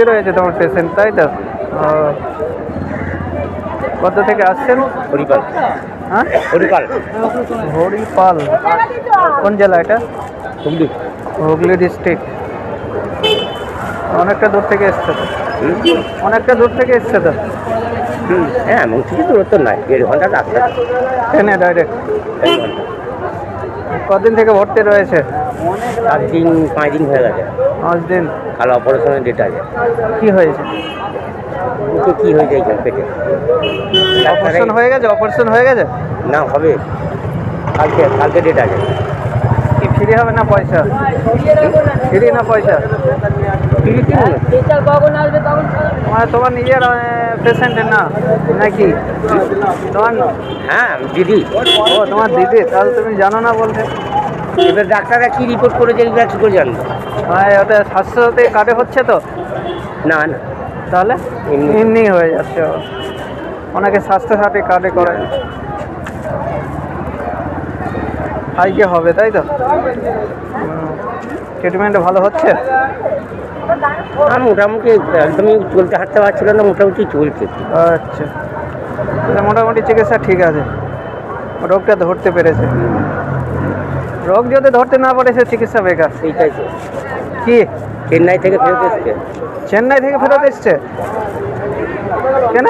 ভর্তি রয়েছে তোমার পেশেন্ট তাই তো? কত থেকে আসছেন? হরিপাল। হ্যাঁ? হরিপাল। হরিপাল। কোন জেলা এটা? হুগলি। হুগলি ডিস্ট্রিক্ট অনেকটা দূর থেকে এসছে তো? অনেকটা দূর থেকে এসছে তো? হ্যাঁ এমন কিছু দূরত্ব নাই। দেড় ঘণ্টা রাস্তা। ট্রেনে ডাইরেক্ট কদিন থেকে ভর্তি রয়েছে? সাত দিন পাঁচ দিন হয়ে গেছে। পাঁচ দিন। কাল অপারেশনের ডেট আছে। কি হয়েছে? বুকে কী হয়ে যায় পেটে অপারেশন হয়ে গেছে? অপারেশন হয়ে গেছে? না হবে। কালকে কালকে ডেট আছে। কি ফ্রি হবে না পয়সা? ফ্রি না পয়সা? ফিরে কি? মানে তোমার নিজের পেশেন্টের না? নাকি? তোমার হ্যাঁ দিদি। ও তোমার দিদি। তাহলে তুমি জানো না বলতে। এবার ডাক্তাররা কি রিপোর্ট করেছে এগুলো কী করে জানব। মানে ওটা স্বাস্থ্যসাথী কার্ডে হচ্ছে তো? না না। তাহলে? এমনি। হয়ে যাচ্ছে। অনেকে স্বাস্থ্যসাথী কার্ডে করে। আজকে হবে তাই তো? ট্রিটমেন্ট ভালো হচ্ছে? মোটামুটি একদমই চলতে হাঁটতে পারছিল না মোটামুটি চলছে। আচ্ছা। মোটামুটি চিকিৎসা ঠিক আছে। রোগটা ধরতে পেরেছে। রোগ যদি ধরতে না পারে সে চিকিৎসা বেকার। সেইটাই কি? চেন্নাই থেকে ফেরত এসছে। চেন্নাই থেকে ফেরত এসছে? কেন?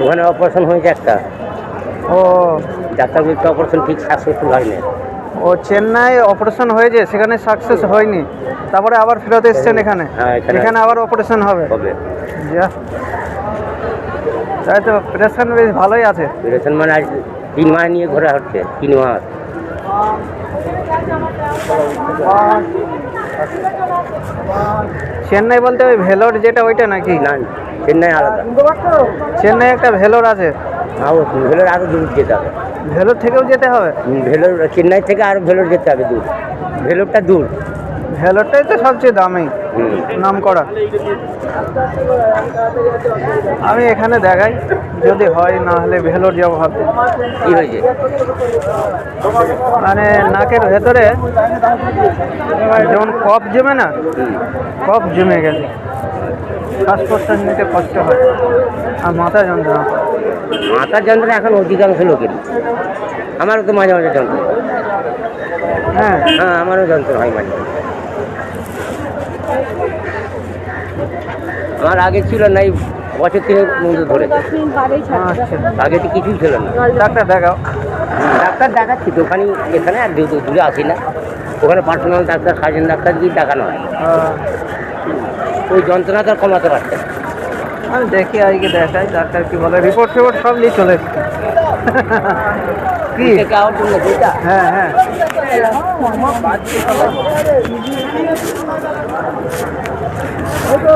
ওখানে অপারেশন হয়েছে একটা। ও। বলছে অপারেশন ঠিক সাকসেসফুল হয়নি। ও চেন্নাই অপারেশন হয়েছে সেখানে সাকসেস হয়নি। তারপরে আবার ফেরত এসছেন এখানে? হ্যাঁ, এখানে- আবার অপারেশন হবে? তাই তো প্রেশান বেশ ভালোই আছে। অপারেশন মানে আজ তিন মাস নিয়ে ঘোরা হচ্ছে তিন মাস। চেন্নাই বলতে ওই ভেলোর যেটা ওইটা নাকি? না চেন্নাই আলাদা। চেন্নাই একটা ভেলোর আছে। ভেলোর আরও দূর যেতে হবে। ভেলোর থেকেও যেতে হবে? ভেলোর চেন্নাই থেকে আরও ভেলোর যেতে হবে দূর। ভেলোরটা দূর। ভেলোরটাই তো সবচেয়ে দামি। নাম করা। আমি এখানে দেখাই যদি হয় না হলে ভেলোর যাব ভাবছি। কী হয়েছে? মানে নাকের ভেতরে যেমন কফ জমে না কফ জমে গেছে। শ্বাস প্রশ্বাস নিতে কষ্ট হয় আর মাথা যন্ত্রণা। মাথার যন্ত্রণা এখন অধিকাংশ লোকেরই আমারও তো মাঝে মাঝে যন্ত্রণা। হ্যাঁ। হ্যাঁ আমারও যন্ত্রণা হয় মাঝে মাঝে। আমার আগে ছিল না এই বছর তিনের মধ্যে ধরে। আচ্ছা। আগে তো কিছুই ছিল না। ডাক্তার দেখাও। ডাক্তার দেখাচ্ছি তো ওখানে এখানে আর যেহেতু দূরে আসি না। ওখানে পার্সোনাল ডাক্তার খাজেন ডাক্তার দিয়ে দেখানো হয়। ওই যন্ত্রণাটা তো আর কমাতে পারছে না। আমি দেখি আর কি দেখাই ডাক্তার কি বলে রিপোর্ট ফিপোর্ট সব নিয়ে চলে কি হ্যাঁ হ্যাঁ ওই তো